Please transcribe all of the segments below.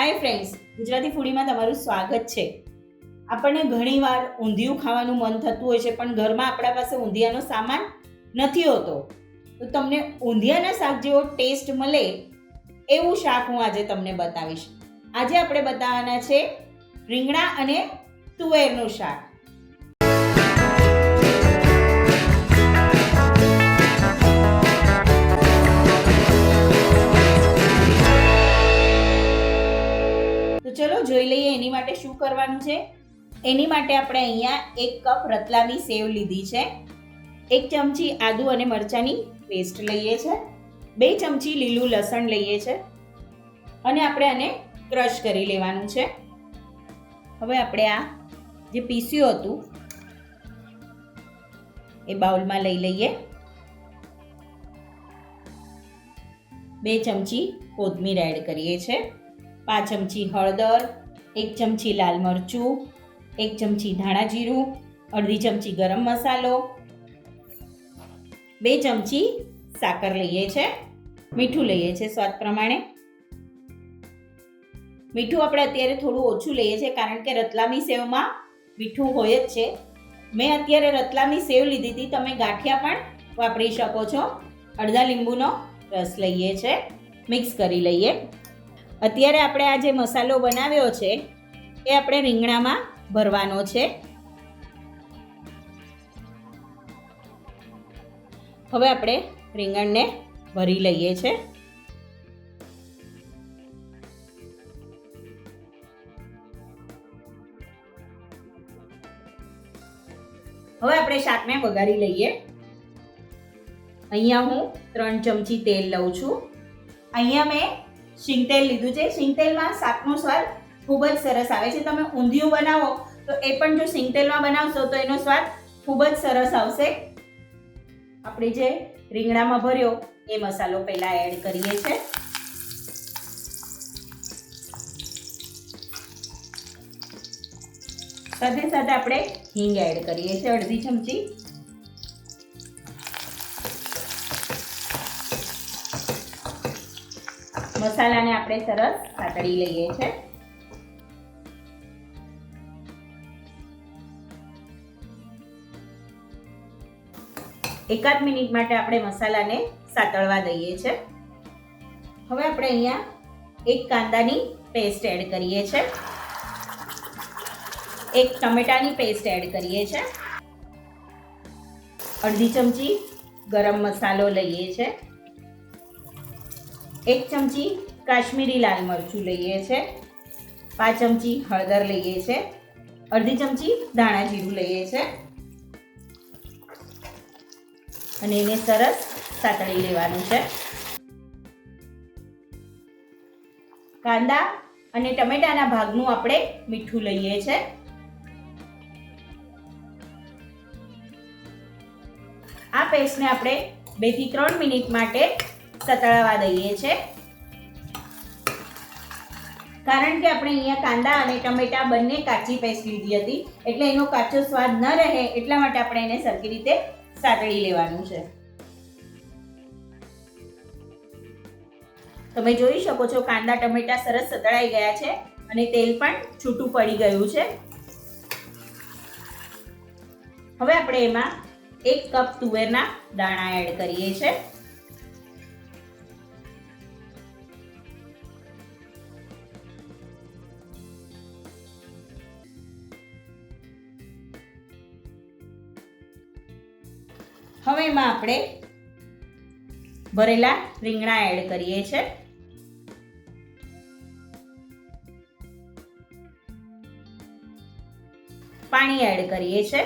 Hi friends Gujarati ફૂડીમાં તમારું સ્વાગત છે. આપણને ઘણીવાર ઊંધિયું ખાવાનું મન થતું હોય છે, પણ ઘરમાં આપણા પાસે ઊંધિયાનો સામાન નથી હોતો. તો તમને ઊંધિયાના શાક જેવો ટેસ્ટ મળે એવું શાક હું આજે તમને બતાવીશ. આજે આપણે બતાવવાના છે રીંગણા અને તુવેરનું શાક. તો ચલો જોઈ લઈએ એની માટે શું કરવાનું છે. એની માટે આપણે અહીંયા એક કપ રતલામી સેવ લીધી છે. એક ચમચી આદુ અને મરચાંની પેસ્ટ લઈએ છે. બે ચમચી લીલું લસણ લઈએ છે. અને આપણે આને ક્રશ કરી લેવાનું છે. હવે આપણે આ જે પીસ્યું હતું, એ બાઉલમાં લઈ લઈએ. બે ચમચી કોથમીર એડ કરીએ છીએ પાંચ ચમચી હળદર, એક ચમચી લાલ મરચું, એક ચમચી ધાણા જીરું, અડધી ચમચી ગરમ મસાલો, બે ચમચી સાકર લઈએ છે. મીઠું લઈએ છે સ્વાદ પ્રમાણે. મીઠું આપણે અત્યારે થોડું ઓછું લઈએ છીએ કારણ કે રતલામી સેવમાં મીઠું હોય જ છે. મેં અત્યારે રતલામી સેવ લીધી હતી, તમે ગાંઠિયા પણ વાપરી શકો છો. અડધા લીંબુનો રસ લઈએ છે. મિક્સ કરી લઈએ. અત્યારે આપણે આ જે મસાલો બનાવ્યો છે, એ આપણે રીંગણામાં ભરવાનો છે. હવે આપણે રીંગણને ભરી લઈએ છે. હવે આપણે શાકને વઘારી લઈએ. અહીંયા હું ત્રણ ચમચી તેલ લઉં છું. અહીંયા મેં શીંગતેલ લીધું છે. શીંગતેલમાં શાકનો સ્વાદ ખૂબ જ સરસ આવે છે. તમે ઊંધિયું બનાવો તો એ પણ જો શીંગતેલમાં બનાવશો તો એનો સ્વાદ ખૂબ જ સરસ આવશે. આપણે જે રીંગણામાં ભર્યો એ મસાલો પહેલાં એડ કરીએ છીએ સાથે સાથે આપણે હિંગ એડ કરીએ છીએ અડધી ચમચી. મસાલાને આપણે સરસ સાતળી લઈએ છે. એકાદ મિનિટ માટે આપણે મસાલાને સાતળવા દઈએ છે. હવે આપણે અહીંયા એક કાંદાની પેસ્ટ એડ કરીએ છે. એક ટમેટાની પેસ્ટ એડ કરીએ છે. અડધી ચમચી ગરમ મસાલો લઈએ છે. એક ચમચી કાશ્મીરી લાલ મરચું લઈએ છે, પાંચ ચમચી હળદર લઈએ છે, અડધી ચમચી ધાણા જીરું લઈએ છે, અને એને સરસ સાતળી લેવાનું છે. કાંદા અને ટમેટાના ભાગનું આપણે મીઠું લઈએ છે. આ પેસ્ટને આપણે બેથી ત્રણ મિનિટ માટે સતળાવા દઈએ છે. કારણ કે આપણે અહીંયા કાંદા અને ટમેટા બંને કાચી પેસ્ટ લીધી હતી, એટલે એનો કાચો સ્વાદ ન રહે એટલા માટે આપણે એને સરખી રીતે સાતળી લેવાનું છે. તમે જોઈ શકો છો કાંદા, ટમેટા સરસ સતળાઈ ગયા છે અને તેલ પણ છૂટું પડી ગયું છે. હવે આપણે એમાં એક કપ તુવેરના દાણા એડ કરીએ છીએ હવે એમાં આપણે ભરેલા રીંગણા એડ કરીએ છીએ. પાણી એડ કરીએ છીએ.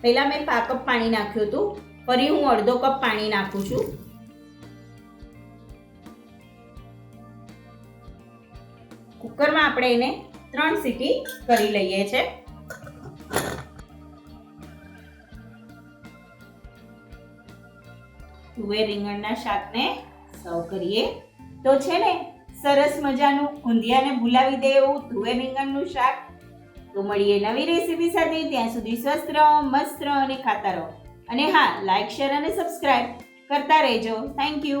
પહેલા મેં પા કપ પાણી નાખ્યું હતું. ફરી હું અડધો કપ પાણી નાખું છું. કુકરમાં આપણે એને ત્રણ સીટી કરી લઈએ છે. તુવે રીંગણના શાકને સર્વ કરીએ. તો છે ને, સરસ મજાનું ઊંધિયાને ભૂલાવી દે એવું તુવે રીંગણનું શાક. તો મળીએ નવી રેસીપી સાથે, ત્યાં સુધી સ્વસ્થ રહો, મસ્ત રહો અને ખાતા રહો. અને હા લાઈક શેર અને સબસ્ક્રાઈબ કરતા રહેજો. Thank you